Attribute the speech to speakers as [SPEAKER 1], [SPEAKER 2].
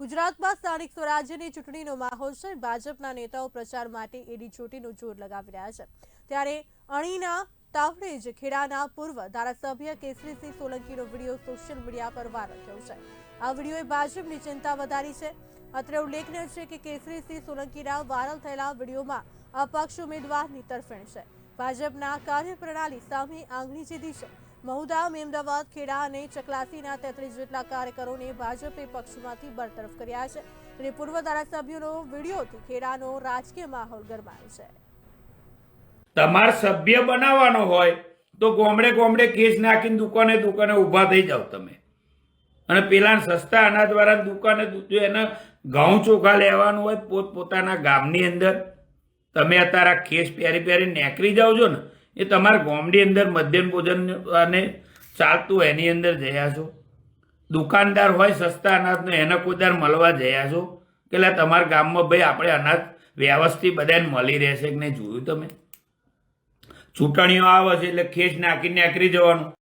[SPEAKER 1] ગુજરાતમાં સ્થાનિક સ્વરાજ્યની ચૂંટણીનો માહોલ છે. ભાજપના નેતાઓ પ્રચાર માટે એડી ચોટીનું જોર લગાવી રહ્યા છે. ત્યારે અણીના તાવડેજ ખેડાના પૂર્વ ધારાસભ્ય કેસરીસિંહ સોલંકીનો વીડિયો સોશિયલ મીડિયા પર વાયરલ થયો છે. આ વિડીયોએ ભાજપની ચિંતા વધારી છે. અત્રે ઉલ્લેખનીય છે કે કેસરીસિંહ સોલંકીના વાયરલ થયેલા વિડીયોમાં અપક્ષ ઉમેદવારની તરફેણ છે. ભાજપના કાર્યપ્રણાલી સામે આંગળી ચીધી છે. મહુદા મેમદાવાદ ખેડા અને ચકલાસીના તેત્રીસ જેટલા કાર્યકરોને ભાજપે પક્ષમાંથી બરતરફ કર્યા છે. અને પૂર્વ ધારાસભ્યોનો વિડીયોથી ખેડાનો રાજકીય માહોલ ગરમાયો છે.
[SPEAKER 2] તમાર સભ્ય બનાવવાનો હોય તો ગોમડે ગોમડે કેસ નાખીને દુકાને દુકાને ઊભા થઈ જાઓ તમે. અને પેલા સસ્તા અનાજવાળા દુકાને જો એને ઘઉં ચોખા લેવાનું હોય પોત, પોતાના ગામની અંદર, તમે અત્યારે કેસ પહેરી પહેરી નેકરી જાઓ છો ને. એ તમારા ગોમડી અંદર મધ્યાહન ભોજન અને ચાલતું એની અંદર જયા છો. દુકાનદાર હોય, સસ્તા અનાજનો એને કોઈ દર મળવા જયા છો. કે તમારા ગામમાં ભાઈ આપણે અનાજ વ્યવસ્થિત બધાને મળી રહેશે કે નહીં, જોયું તમે? ચૂંટણીઓ આવે છે એટલે ખેસ નાખીને નાખી જવાનું.